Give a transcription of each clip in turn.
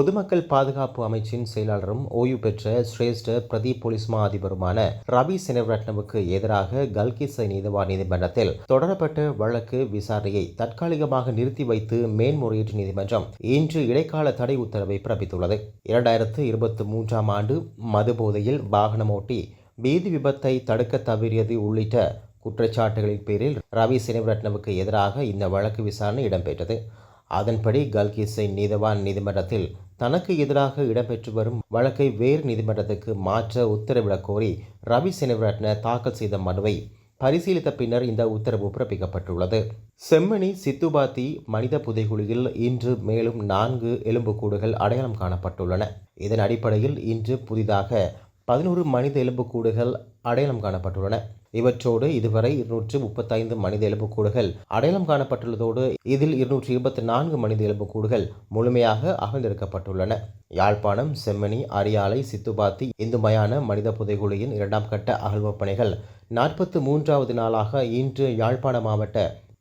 பொதுமக்கள் பாதுகாப்பு அமைச்சின் செயலாளரும் ஓய்வு பெற்ற சிரேஷ்ட பிரதி போலீஸ் மா அதிபருமான ரவி செனவரட்னவுக்கு எதிராக கல்கிசை நீதிவான் நீதிமன்றத்தில் தொடரப்பட்ட வழக்கு விசாரணையை தற்காலிகமாக நிறுத்தி வைத்து மேன்முறையீட்டு நீதிமன்றம் இன்று இடைக்கால தடை உத்தரவை பிறப்பித்துள்ளது. இரண்டாயிரத்து இருபத்தி மூன்றாம் ஆண்டு மதுபோதையில் வாகனம் ஓட்டி வீதி விபத்தை தடுக்க தவறியது உள்ளிட்ட குற்றச்சாட்டுகளின் பேரில் ரவி சினவரட்னவுக்கு எதிராக இந்த வழக்கு விசாரணை இடம்பெற்றது. அதன்படி கல்கிஸை நீதவான் நீதிமன்றத்தில் தனக்கு எதிராக இடம்பெற்று வரும் வழக்கை வேறு நீதிமன்றத்துக்கு மாற்ற உத்தரவிடக் கோரி ரவி செனவரட்ன தாக்கல் செய்த மனுவை பரிசீலித்த பின்னர் இந்த உத்தரவு பிறப்பிக்கப்பட்டுள்ளது. செம்மணி சித்துபாத்தி மனித புதைகுழியில் இன்று மேலும் நான்கு எலும்புக்கூடுகள் அடையாளம் காணப்பட்டுள்ளன. இதன் அடிப்படையில் இன்று புதிதாக பதினோரு மனித எலும்புக்கூடுகள் அடையாளம் காணப்பட்டுள்ளன. இவற்றோடு இதுவரை இருநூற்று முப்பத்தைந்து மனித எலும்புக்கூடுகள் அடையாளம் காணப்பட்டுள்ளதோடு இதில் இருநூற்றி இருபத்தி நான்கு மனித எலும்புக்கூடுகள் முழுமையாக அகழ்ந்தெடுக்கப்பட்டுள்ளன யாழ்ப்பாணம் செம்மணி அரியாலை சித்துபாத்தி இந்துமயான மனித புதைகுழியின் இரண்டாம் கட்ட அகழ்வுப் பணிகள் நாற்பத்து மூன்றாவது நாளாக இன்று யாழ்ப்பாண மாவட்ட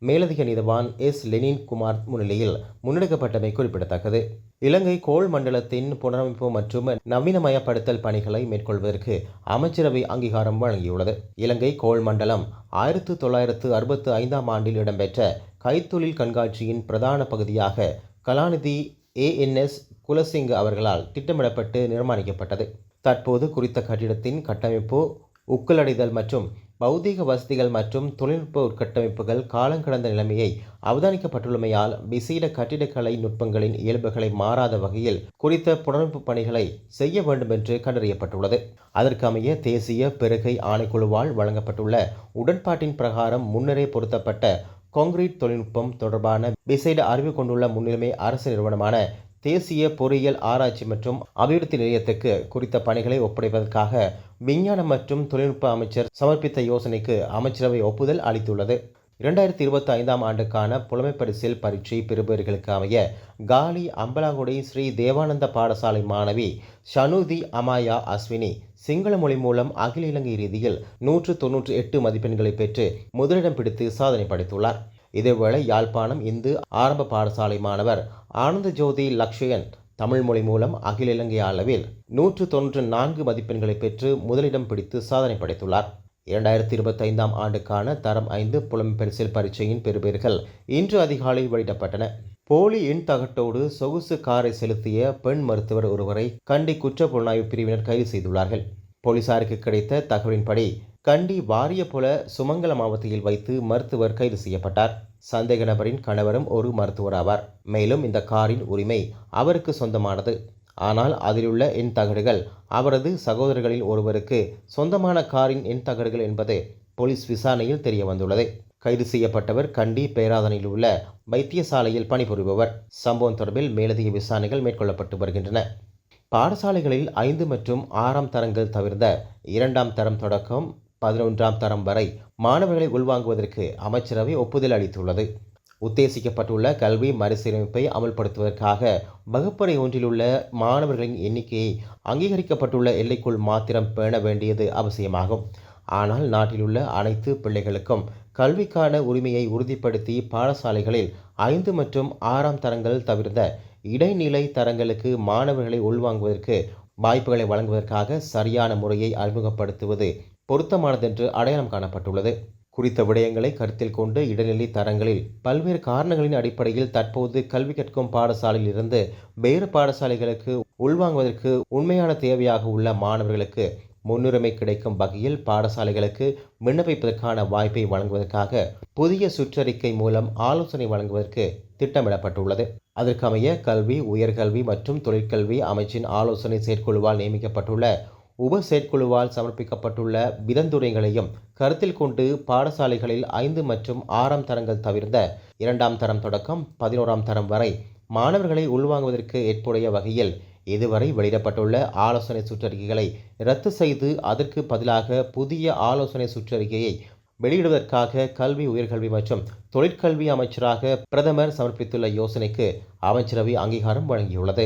மேலதிக நீதவான் எஸ். லெனின் குமார் முன்னிலையில் முன்னெடுக்கப்பட்டமை குறிப்பிடத்தக்கது. இலங்கை கோள் மண்டலத்தின் புனரமைப்பு மற்றும் நவீனமயப்படுத்தல் பணிகளை மேற்கொள்வதற்கு அமைச்சரவை அங்கீகாரம் வழங்கியுள்ளது. இலங்கை கோள் மண்டலம் ஆயிரத்து தொள்ளாயிரத்து அறுபத்து ஐந்தாம் ஆண்டில் இடம்பெற்ற கைத்தொழில் கண்காட்சியின் பிரதான பகுதியாக கலாநிதி ஏஎன்எஸ் குலசிங் அவர்களால் திட்டமிடப்பட்டு நிர்மாணிக்கப்பட்டது. தற்போது குறித்த கட்டிடத்தின் கட்டமைப்பு உக்கலடைதல் மற்றும் பௌதீக வசதிகள் மற்றும் தொழில்நுட்ப உட்கட்டமைப்புகள் காலங்கடந்த நிலைமையை அவதானிக்கப்பட்டுள்ளமையால் விசேட கட்டிடக்கலை நுட்பங்களின் இயல்புகளை மாறாத வகையில் குறித்த புனரமைப்பு பணிகளை செய்ய வேண்டும் என்று கண்டறியப்பட்டுள்ளது அதற்கமைய தேசிய பெருகை ஆணைக்குழுவால் வழங்கப்பட்டுள்ள உடன்பாட்டின் பிரகாரம் முன்னரே பொருத்தப்பட்ட கான்கிரீட் தொழில்நுட்பம் தொடர்பான விசேட அறிவு கொண்டுள்ள முன்னுரிமை அரசு நிறுவனமான தேசிய பொறியியல் ஆராய்ச்சி மற்றும் அபிவிருத்தி நிலையத்துக்கு குறித்த பணிகளை ஒப்படைப்பதற்காக விஞ்ஞான மற்றும் தொழில்நுட்ப அமைச்சர் சமர்ப்பித்த யோசனைக்கு அமைச்சரவை ஒப்புதல் அளித்துள்ளது. இரண்டாயிரத்தி இருபத்தி ஐந்தாம் ஆண்டுக்கான புலமைப்பரிசில் பரீட்சை பெறுபவர்களுக்கு அமைய காலி அம்பலாங்குடி ஸ்ரீ தேவானந்த பாடசாலை மாணவி ஷனுதி அமாயா அஸ்வினி சிங்கள மொழி மூலம் அகில இலங்கை ரீதியில் நூற்று தொன்னூற்றி எட்டு மதிப்பெண்களை பெற்று முதலிடம் பிடித்து சாதனை படைத்துள்ளார். இதேவேளை யாழ்ப்பாணம் இந்து ஆரம்ப பாடசாலை மாணவர் ஆனந்த ஜோதி லக்ஷயன் தமிழ் மொழி மூலம் அகில இலங்கை அளவில் நூற்று தொன்று நான்கு மதிப்பெண்களை பெற்று முதலிடம் பிடித்து சாதனை படைத்துள்ளார். இரண்டாயிரத்தி இருபத்தைந்தாம் ஆண்டுக்கான தரம் ஐந்து புலம்பெரிசில் பரீட்சையின் பெறுபேறுகள் இன்று அதிகாலை வெளியிடப்பட்டன. போலி எண் தகட்டோடு சொகுசு காரை செலுத்திய பெண் மருத்துவர் ஒருவரை கண்டி குற்ற புலனாய்வு பிரிவினர் கைது செய்துள்ளார்கள். போலீசாருக்கு கிடைத்த தகவலின்படி கண்டி வாரியபுல சுமங்கல மாவட்டத்தில் வைத்து மருத்துவர் கைது செய்யப்பட்டார். சந்தேக நபரின் கணவரும் ஒரு மருத்துவர் ஆவார். மேலும் இந்த காரின் உரிமை அவருக்கு சொந்தமானது. ஆனால் அதிலுள்ள எண் தகடுகள் அவரது சகோதரர்களில் ஒருவருக்கு சொந்தமான காரின் எண் தகடுகள் என்பது போலீஸ் விசாரணையில் தெரிய வந்துள்ளது கைது செய்யப்பட்டவர் கண்டி பேராதனையில் உள்ள வைத்தியசாலையில் பணிபுரிபவர். சம்பவம் தொடர்பில் மேலதிக விசாரணைகள் மேற்கொள்ளப்பட்டு வருகின்றன. பாடசாலைகளில் ஐந்து மற்றும் ஆறாம் தரங்கள் தவிர்த்த இரண்டாம் தரம் தொடக்கம் பதினொன்றாம் தரம் வரை மாணவர்களை உள்வாங்குவதற்கு அமைச்சரவை ஒப்புதல் அளித்துள்ளது. உத்தேசிக்கப்பட்டுள்ள கல்வி மறுசீரமைப்பை அமல்படுத்துவதற்காக வகுப்பறை ஒன்றிலுள்ள மாணவர்களின் எண்ணிக்கையை அங்கீகரிக்கப்பட்டுள்ள எல்லைக்குள் மாத்திரம் பேண வேண்டியது அவசியமாகும். ஆனால் நாட்டிலுள்ள அனைத்து பிள்ளைகளுக்கும் கல்விக்கான உரிமையை உறுதிப்படுத்தி பாடசாலைகளில் ஐந்து மற்றும் ஆறாம் தரங்கள் தவிர்த்த இடைநிலை தரங்களுக்கு மாணவர்களை உள்வாங்குவதற்கு வாய்ப்புகளை வழங்குவதற்காக சரியான முறையை அறிமுகப்படுத்துவது பொருத்தமானதென்று அடையாளம் காணப்பட்டுள்ளது. குறித்த விடயங்களை கருத்தில் கொண்டு இடைநிலை தரங்களில் பல்வேறு காரணங்களின் அடிப்படையில் தற்போது கல்வி கற்கும் பாடசாலையில் இருந்து வேறு பாடசாலைகளுக்கு உள்வாங்குவதற்கு உண்மையான தேவையாக உள்ள மாணவர்களுக்கு முன்னுரிமை கிடைக்கும் வகையில் பாடசாலைகளுக்கு விண்ணப்பிப்பதற்கான வாய்ப்பை வழங்குவதற்காக புதிய சுற்றறிக்கை மூலம் ஆலோசனை வழங்குவதற்கு திட்டமிடப்பட்டுள்ளது. அதற்கமைய கல்வி உயர்கல்வி மற்றும் தொழிற்கல்வி அமைச்சின் ஆலோசனை செயற்குழுவால் நியமிக்கப்பட்டுள்ள உப செயற்குழுவால் சமர்ப்பிக்கப்பட்டுள்ள விதந்துரைகளையும் கருத்தில் கொண்டு பாடசாலைகளில் ஐந்து மற்றும் ஆறாம் தரங்கள் தவிர்ந்த இரண்டாம் தரம் தொடக்கம் பதினோராம் தரம் வரை மாணவர்களை உள்வாங்குவதற்கு ஏற்புடைய வகையில் இதுவரை வெளியிடப்பட்டுள்ள ஆலோசனை சுற்றறிக்கைகளை ரத்து செய்து அதற்கு பதிலாக புதிய ஆலோசனை சுற்றறிக்கையை வெளியிடுவதற்காக கல்வி உயர்கல்வி மற்றும் தொழிற்கல்வி அமைச்சராக பிரதமர் சமர்ப்பித்துள்ள யோசனைக்கு அமைச்சரவை அங்கீகாரம் வழங்கியுள்ளது.